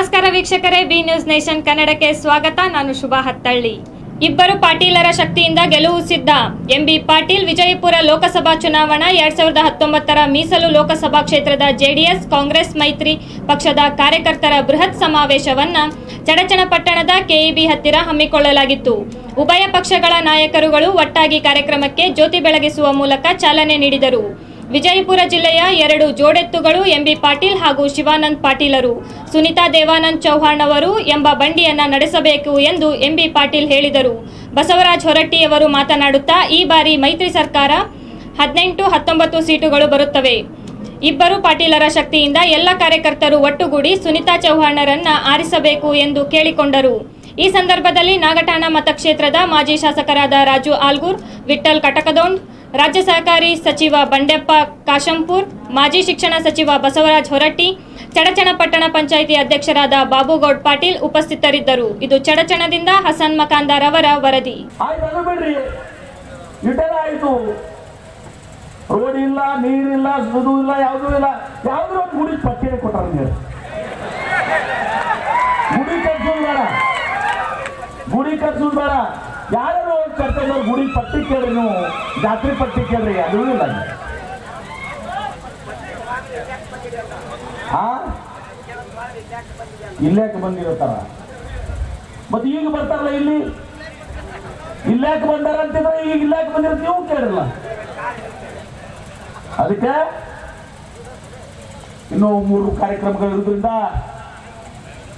ನಮಸ್ಕಾರ ವೀಕ್ಷಕರೇ B news nation ಕನ್ನಡಕ್ಕೆ ಸ್ವಾಗತ. ನಾನು ಶುಭ ಹತ್ತಳ್ಳಿ. ಇಬ್ಬರು ಪಾಟೀಲರ ಶಕ್ತಿಯಿಂದ ಗೆಲುವು ಸಿದ್ಧ. ಎಂಬಿ ಪಾಟೀಲ್ ವಿಜಯಪುರ ಲೋಕಸಭಾ ಚುನಾವಣಾ, ಎರಡ್ ಸಾವಿರದ ಹತ್ತೊಂಬತ್ತರ ಮೀಸಲು ಲೋಕಸಭಾ ಕ್ಷೇತ್ರದ ಜೆಡಿಎಸ್, ಕಾಂಗ್ರೆಸ್ ಮೈತ್ರಿ ಪಕ್ಷದ ಕಾರ್ಯಕರ್ತರ ಬೃಹತ್ ಸಮಾವೇಶವನ್ನ ಚಡಚಣಪಟ್ಟಣದ ಕೆಇಬಿ ಹತ್ತಿರ ಹಮ್ಮಿಕೊಳ್ಳಲಾಗಿತ್ತು. ಉಭಯ ಪಕ್ಷಗಳ ನಾಯಕರುಗಳು ಒಟ್ಟಾಗಿ ಕಾರ್ಯಕ್ರಮಕ್ಕೆ ಜ್ಯೋತಿ ಬೆಳಗಿಸುವ ಮೂಲಕ ಚಾಲನೆ ನೀಡಿದರು. ವಿಜಯಪುರ ಜಿಲ್ಲೆಯ ಎರಡು ಜೋಡೆತ್ತುಗಳು ಎಂಬಿ ಪಾಟೀಲ್ ಹಾಗೂ ಶಿವಾನಂದ್ ಪಾಟೀಲರು. ಸುನಿತಾ ದೇವಾನಂದ್ ಚೌಹಾಣ್ ಅವರು ಎಂಬ ಬಂಡಿಯನ್ನ ನಡೆಸಬೇಕು ಎಂದು ಎಂಬಿ ಪಾಟೀಲ್ ಹೇಳಿದರು. ಬಸವರಾಜ್ ಹೊರಟ್ಟಿಯವರು ಮಾತನಾಡುತ್ತಾ, ಈ ಬಾರಿ ಮೈತ್ರಿ ಸರ್ಕಾರ ಹದಿನೆಂಟು ಹತ್ತೊಂಬತ್ತು ಸೀಟುಗಳು ಬರುತ್ತವೆ. ಇಬ್ಬರು ಪಾಟೀಲರ ಶಕ್ತಿಯಿಂದ ಎಲ್ಲ ಕಾರ್ಯಕರ್ತರು ಒಟ್ಟುಗೂಡಿ ಸುನಿತಾ ಚೌಹಾಣರನ್ನ ಆರಿಸಬೇಕು ಎಂದು ಕೇಳಿಕೊಂಡರು. ಈ ಸಂದರ್ಭದಲ್ಲಿ ನಾಗಠಾಣ ಮತಕ್ಷೇತ್ರದ ಮಾಜಿ ಶಾಸಕರಾದ ರಾಜು ಆಲ್ಗೂರ್ ವಿಠಲ್ ಕಟಕದೋಂಡ್ ರಾಜ್ಯ ಸಹಕಾರಿ ಸಚಿವ ಬಂಡೆಪ್ಪ ಕಾಶಂಪುರ್, ಮಾಜಿ ಶಿಕ್ಷಣ ಸಚಿವ ಬಸವರಾಜ್ ಹೊರಟ್ಟಿ ಚಡಚಣಪಟ್ಟಣ ಪಂಚಾಯಿತಿ ಅಧ್ಯಕ್ಷರಾದ ಬಾಬುಗೌಡ್ ಪಾಟೀಲ್ ಉಪಸ್ಥಿತರಿದ್ದರು. ಇದು ಚಡಚಣದಿಂದ ಹಸನ್ ಮಕಾಂದಾರ್ ಅವರ ವರದಿ. ರೋಡ್ ಇಲ್ಲ ನೀರಿಲ್ಲ ಸುದು ಇಲ್ಲ, ಯಾವುದೂ ಇಲ್ಲ. ಯಾವ್ದು ಗುಡಿ ಪಟ್ಟಿಗೆ ಕೊಟ್ಟಾರ ನೀವು ಗುಡಿ ಕಟ್ಸೋದು ಬೇಡ. ಗುಡಿ ಕಟ್ಸೋದು ಬೇಡ. ಯಾರು ಒಂದು ಕರ್ತವ್ಯ ಗುಡಿ ಪಟ್ಟಿ ಕೇಳ್ರಿ ನೀವು. ಜಾತ್ರೆ ಪಟ್ಟಿ ಕೇಳ್ರಿ, ಅದು ಇಲ್ಲ. ಹಾ ಇಲ್ಲೇಕೆ ಬಂದಿರತ್ತಾರ ಮತ್ತೆ ಈಗ ಬರ್ತಾರಲ್ಲ ಇಲ್ಲಿ? ಇಲ್ಲಾಕ್ ಬಂದಾರ ಅಂತಿದ್ರೆ ಈಗ ಇಲ್ಲಾಕೆ ಬಂದಿರೋದು ನೀವು ಕೇಳಿರಲ್ಲ ಅದಕ್ಕೆ ಇನ್ನೂ ಮೂರು ಕಾರ್ಯಕ್ರಮಗಳು ಇರೋದ್ರಿಂದ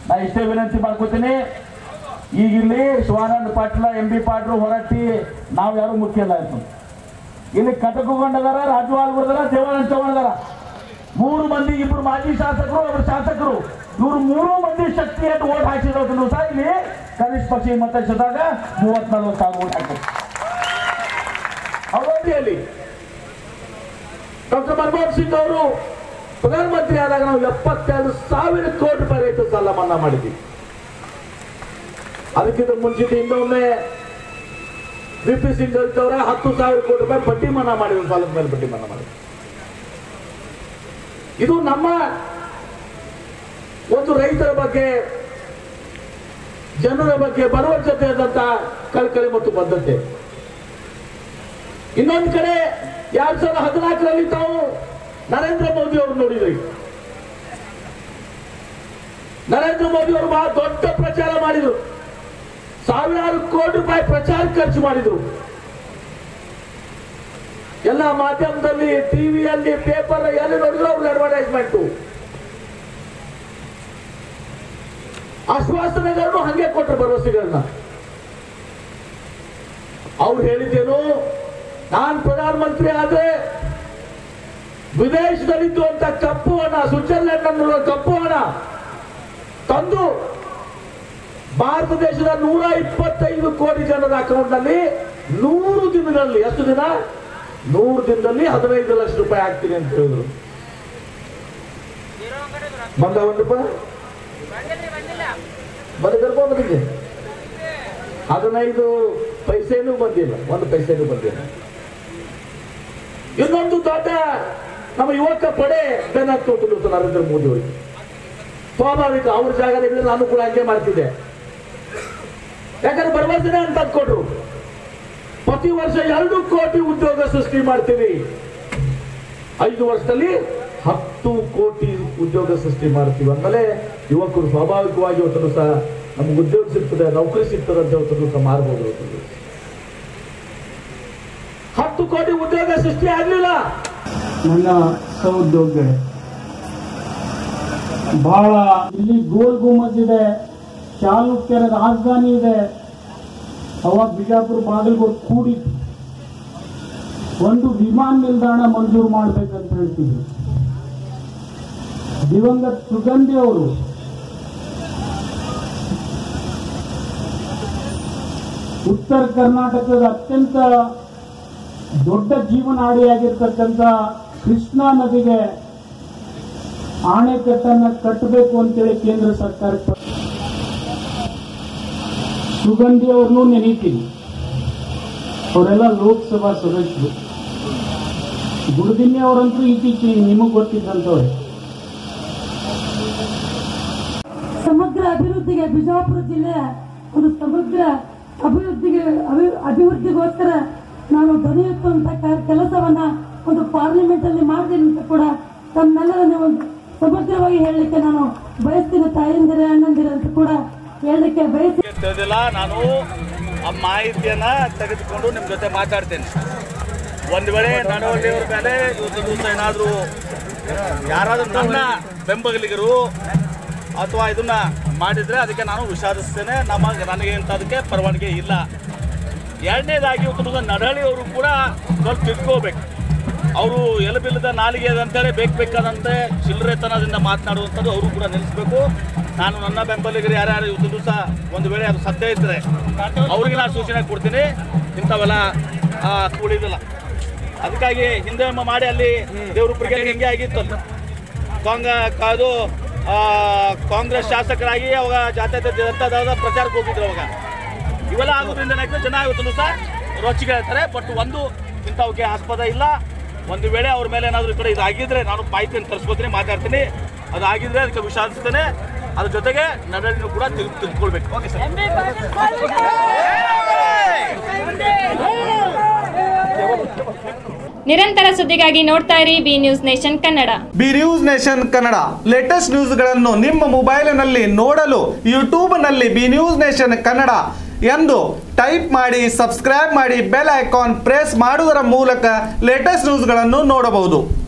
ನಾ ಇಷ್ಟೇ ವಿನಂತಿ ಮಾಡ್ಕೋತೀನಿ. ಈಗ ಇಲ್ಲಿ ಶಿವಾನಂದ ಪಾಟೀಲ, ಎಂ ಬಿ ಪಾಟ್ರು ಹೊರಟ್ಟಿ, ನಾವು ಯಾರು ಮುಖ್ಯ ಅಲ್ಲ ಆಯ್ತು ಇಲ್ಲಿ ಕಟಕುಗೊಂಡದಾರ ರಾಜು ಆಲ್ಗುರ್ದಾರ ದೇವಾನಂದ ಚೌಹಾಣದಾರ. ಮೂರು ಮಂದಿ ಇಬ್ರು ಮಾಜಿ ಶಾಸಕರು ಒಬ್ಬರು ಶಾಸಕರು. ಇವ್ರು ಮೂರು ಮಂದಿ ಶಕ್ತಿಯನ್ನು ಓಟ್ ಹಾಕಿದ್ರು ಸಹ ಇಲ್ಲಿ ಕನಿಷ್ಠ ಪಕ್ಷ ಮತಕ್ಷೇತ್ರದಾಗ ಮೂವತ್ ನಲ್ವತ್ತು ಓಟ್ ಹಾಕಿದ್ರು. ಅವಧಿಯಲ್ಲಿ ಡಾಕ್ಟರ್ ಮನಮೋಹನ್ ಸಿಂಗ್ ಅವರು ಪ್ರಧಾನಮಂತ್ರಿ ಆದಾಗ ನಾವು ಎಪ್ಪತ್ತೆರಡು ಸಾವಿರ ಕೋಟಿ ರೂಪಾಯಿ ರೈತ ಸಾಲ ಮನ್ನಾ ಮಾಡಿದ್ವಿ. ಅದಕ್ಕಿಂತ ಮುಂಚಿತ ಇನ್ನೊಮ್ಮೆ ಬಿ ಪಿ ಸಿಂಗ್ ಅವರ ಹತ್ತು ಸಾವಿರ ಕೋಟಿ ರೂಪಾಯಿ ಬಡ್ಡಿ ಮನ್ನಾ ಮಾಡಿದ್ರು ಸಾಲದ ಮೇಲೆ ಬಡ್ಡಿ ಮನ್ನಾ ಮಾಡಿ ಇದು ನಮ್ಮ ಒಂದು ರೈತರ ಬಗ್ಗೆ, ಜನರ ಬಗ್ಗೆ ಭರವಸೆ ಆದಂತ ಕಳಕಳಿ ಮತ್ತು ಬದ್ಧತೆ. ಇನ್ನೊಂದು ಕಡೆ ಎರಡ್ ಸಾವಿರದ ಹದಿನಾಲ್ಕರಲ್ಲಿ ತಾವು ನರೇಂದ್ರ ಮೋದಿ ಅವರು ನೋಡಿದ್ರಿ. ನರೇಂದ್ರ ಮೋದಿ ಅವರು ಬಹಳ ದೊಡ್ಡ ಪ್ರಚಾರ ಮಾಡಿದ್ರು. ಸಾವಿರಾರು ಕೋಟಿ ರೂಪಾಯಿ ಪ್ರಚಾರ ಖರ್ಚು ಮಾಡಿದ್ರು. ಎಲ್ಲ ಮಾಧ್ಯಮದಲ್ಲಿ ಟಿವಿಯಲ್ಲಿ ಪೇಪರ್ ಎಲ್ಲಿ ನೋಡಿದ್ರು ಅವ್ರಿಗೆ ಅಡ್ವರ್ಟೈಸ್ಮೆಂಟ್ ಆಶ್ವಾಸನೆಗಳನ್ನು ಹಂಗೆ ಕೊಟ್ಟರು ಭರವಸೆಗಳನ್ನ. ಅವ್ರು ಹೇಳಿದ್ದೇನು, ನಾನು ಪ್ರಧಾನಮಂತ್ರಿ ಆದ್ರೆ ವಿದೇಶದಲ್ಲಿದ್ದು ಅಂತ ಕಪ್ಪು ಹಣ ಸ್ವಿಟ್ಜರ್ಲೆಂಡ್ ಅನ್ನೋ ಕಪ್ಪು ಹಣ ತಂದು ಭಾರತ ದೇಶದ ನೂರ ಇಪ್ಪತ್ತೈದು ಕೋಟಿ ಜನರ ಅಕೌಂಟ್ನಲ್ಲಿ ನೂರು ದಿನಗಳಲ್ಲಿ ಎಷ್ಟು ದಿನ? ನೂರು ದಿನದಲ್ಲಿ ಹದಿನೈದು ಲಕ್ಷ ರೂಪಾಯಿ ಆಗ್ತೀನಿ ಅಂತ ಹೇಳಿದ್ರು. ಬಂದ ಒಂದು ರೂಪಾಯಿ? ಬಂದಿರ್ಬೋದು ಬಂದಿದೆ ಹದಿನೈದು ಪೈಸೆನೂ ಬಂದಿಲ್ಲ, ಒಂದು ಪೈಸೆನೂ ಬಂದಿಲ್ಲ. ಇನ್ನೊಂದು ದೊಡ್ಡ ನಮ್ಮ ಯುವಕ ಪಡೆ ಬೆನ್ನತ್ತೋತು ನರೇಂದ್ರ ಮೋದಿ ಅವರಿಗೆ. ಸ್ವಾಭಾವಿಕ, ಅವ್ರ ಜಾಗದಲ್ಲಿ ನಾನು ಕೂಡ ಹಂಗೆ ಮಾಡ್ತಿದ್ದೆ. ಯಾಕಂದ್ರೆ ಭರವಸೆನೇ ಅಂತ ಕೊಟ್ರು ಪ್ರತಿ ವರ್ಷ ಎರಡು ಕೋಟಿ ಉದ್ಯೋಗ ಸೃಷ್ಟಿ ಮಾಡ್ತೀವಿ. ಐದು ವರ್ಷದಲ್ಲಿ ಹತ್ತು ಕೋಟಿ ಉದ್ಯೋಗ ಸೃಷ್ಟಿ ಮಾಡ್ತೀವಿ. ಅಂದಮೇಲೆ ಯುವಕರು ಸ್ವಾಭಾವಿಕವಾಗಿ ಇವತ್ತನ್ನು ಸಹ ನಮ್ಗೆ ಉದ್ಯೋಗ ಸಿಗ್ತದೆ, ನೌಕರಿ ಸಿಗ್ತದೆ ಅಂತ ಇವತ್ತನ್ನು ಸಹ ಮಾರ್ಬೋದು. ಹತ್ತು ಕೋಟಿ ಉದ್ಯೋಗ ಸೃಷ್ಟಿ ಆಗ್ಲಿಲ್ಲ. ನನ್ನ ಸಹೋದ್ಯೋಗಿಗಳೇ ಬಹಳ ಇಲ್ಲಿ ಗೋಲ್ ಗುಮ್ಮಜ್ ಇದೆ ಚಾಲುಕ್ಯರ ರಾಜಧಾನಿ ಇದೆ. ಅವಾಗ ಬಿಜಾಪುರ ಬಾಗಲಕೋಟ್ ಕೂಡಿ ಒಂದು ವಿಮಾನ ನಿಲ್ದಾಣ ಮಂಜೂರು ಮಾಡ್ಬೇಕಂತ ಹೇಳ್ತಿದ್ರು. ದಿವಂಗತ್ ಸುಗಂಧಿ ಅವರು. ಉತ್ತರ ಕರ್ನಾಟಕದ ಅತ್ಯಂತ ದೊಡ್ಡ ಜೀವನಾಡಿಯಾಗಿರ್ತಕ್ಕಂಥ ಕೃಷ್ಣಾ ನದಿಗೆ ಆಣೆಕಟ್ಟನ್ನ ಕಟ್ಟಬೇಕು ಅಂತೇಳಿ ಕೇಂದ್ರ ಸರ್ಕಾರ ಸುಗಂಧಿ ಅವ್ರನ್ನೂ ನೆನೀತೀನಿ. ಅವರೆಲ್ಲ ಲೋಕಸಭಾ ಸದಸ್ಯರು. ಗುರುದಿನ್ನಿ ಅವರಂತೂ ಇತ್ತೀಚೆಗೆ ನಿಮಗೆ ಗೊತ್ತಿದ್ದಂಥವ್ರೆ. ಸಮಗ್ರ ಅಭಿವೃದ್ಧಿಗೆ ಬಿಜಾಪುರ ಜಿಲ್ಲೆಯ ಒಂದು ಸಮಗ್ರ ಅಭಿವೃದ್ಧಿಗೆ ಅಭಿವೃದ್ಧಿಗೋಸ್ಕರ ನಾನು ಧ್ವನಿ ಎತ್ತುವಂತ ಕ- ಕೆಲಸವನ್ನ ಒಂದು ಪಾರ್ಲಿಮೆಂಟ್ ಅಲ್ಲಿ ಮಾಡ್ತೀನಿ ಅಂತ ಕೂಡ ತಮ್ಮೆಲ್ಲರನ್ನು ಒಂದು ಸಮಗ್ರವಾಗಿ ಹೇಳಲಿಕ್ಕೆ ನಾನು ಬಯಸ್ತೀನಿ ತಾಯಂದಿರ, ಅಣ್ಣಂದಿರ ಅಂತ ಕೂಡ ಹೇಳಲಿಕ್ಕೆ ಬಯಸ್ತೀನಿ ತಿಳಿದಿಲ್ಲ, ನಾನು ಆ ಮಾಹಿತಿಯನ್ನ ತೆಗೆದುಕೊಂಡು ನಿಮ್ಮ ಜೊತೆ ಮಾತಾಡ್ತೇನೆ. ಒಂದು ವೇಳೆ ನಡವಳಿಕೆಯವ್ರ ಮೇಲೆ ಇವತ್ತು ದಿವಸ ಏನಾದರೂ ಯಾರಾದರೂ ನನ್ನ ಬೆಂಬಲಿಗರು ಅಥವಾ ಇದನ್ನ ಮಾಡಿದ್ರೆ ಅದಕ್ಕೆ ನಾನು ವಿಷಾದಿಸ್ತೇನೆ. ನಮ್ಮ ನನಗೆ ಅಂತ ಅದಕ್ಕೆ ಪರವಾನಗಿ ಇಲ್ಲ. ಎರಡನೇದಾಗಿ ಇವತ್ತು ನಡಹಳಿಯವರು ಕೂಡ ಸ್ವಲ್ಪ ತಿಳ್ಕೋಬೇಕು. ಅವರು ಎಲಬಿಲ್ಲದ ನಾಲಿಗೆ ಅಂತೇಳಿ ಬೇಕು ಬೇಕಾದಂತೆ ಚಿಲ್ಲರೆತನದಿಂದ ಮಾತನಾಡುವಂಥದ್ದು ಅವರು ಕೂಡ ನಿಲ್ಲಿಸಬೇಕು. ನಾನು ನನ್ನ ಬೆಂಬಲಿಗರು ಯಾರ್ಯಾರು ಇವತ್ತು ದಿವಸ ಒಂದು ವೇಳೆ ಅದು ಸತ್ಯ ಇದ್ದರೆ ಅವ್ರಿಗೆ ನಾನು ಸೂಚನೆ ಕೊಡ್ತೀನಿ. ಇಂಥವೆಲ್ಲ ಕೂಡಿದಿಲ್ಲ ಅದಕ್ಕಾಗಿ ಹಿಂದೆ ಮಾಡಿ ಅಲ್ಲಿ ದೇವ್ರಪ್ಪರಿಗೆ ಹಿಂಗೆ ಆಗಿತ್ತು ಕಾಂಗ ಆ, ಕಾಂಗ್ರೆಸ್ ಶಾಸಕರಾಗಿ ಅವಾಗ ಜಾತ್ಯತೀತ ಅಂತದಾದ ಪ್ರಚಾರಕ್ಕೆ ಹೋಗಿದ್ರು ಅವಾಗ. ಇವೆಲ್ಲ ಆಗೋದ್ರಿಂದ ಏನಾಯ್ತು ಜನ ಇವತ್ತು ದಿವಸ ರೊಚ್ಚಿಗೆ ಬಟ್ ಒಂದು ಇಂಥವಕ್ಕೆ ಆಸ್ಪದ ಇಲ್ಲ. ಒಂದು ವೇಳೆ ಅವ್ರ ಮೇಲೆ ಏನಾದರೂ ಈ ಕಡೆ ಇದಾಗಿದ್ರೆ ನಾನು ಮಾಹಿತಿಯನ್ನು ತರಿಸ್ಕೋತೀನಿ ಮಾತಾಡ್ತೀನಿ. ಅದು ಆಗಿದ್ರೆ ಅದಕ್ಕೆ ವಿಷಾದಿಸ್ತೇನೆ. ಅದ್ರ ಜೊತೆಗೆ ನಡಳಿನೂ ಕೂಡ ತಿಳ್ ತಿಳ್ಕೊಳ್ಬೇಕು. ಓಕೆ ಸರ್ ನಿರಂತರ ಸುದ್ದಿಗಾಗಿ ನೋಡ್ತಾ ಇರಿ B news nation Kannada. B news nation Kannada. Latest ನ್ಯೂಸ್ಗಳನ್ನು ನಿಮ್ಮ ಮೊಬೈಲಿನಲ್ಲಿ ನೋಡಲು ಯೂಟ್ಯೂಬ್ನಲ್ಲಿ ಬಿ ನ್ಯೂಸ್ ನೇಷನ್ ಕನ್ನಡ ಎಂದು ಟೈಪ್ ಮಾಡಿ ಸಬ್ಸ್ಕ್ರೈಬ್ ಮಾಡಿ ಬೆಲ್ ಐಕಾನ್ ಪ್ರೆಸ್ ಮಾಡುವುದರ ಮೂಲಕ ಲೇಟೆಸ್ಟ್ ನ್ಯೂಸ್ಗಳನ್ನು ನೋಡಬಹುದು.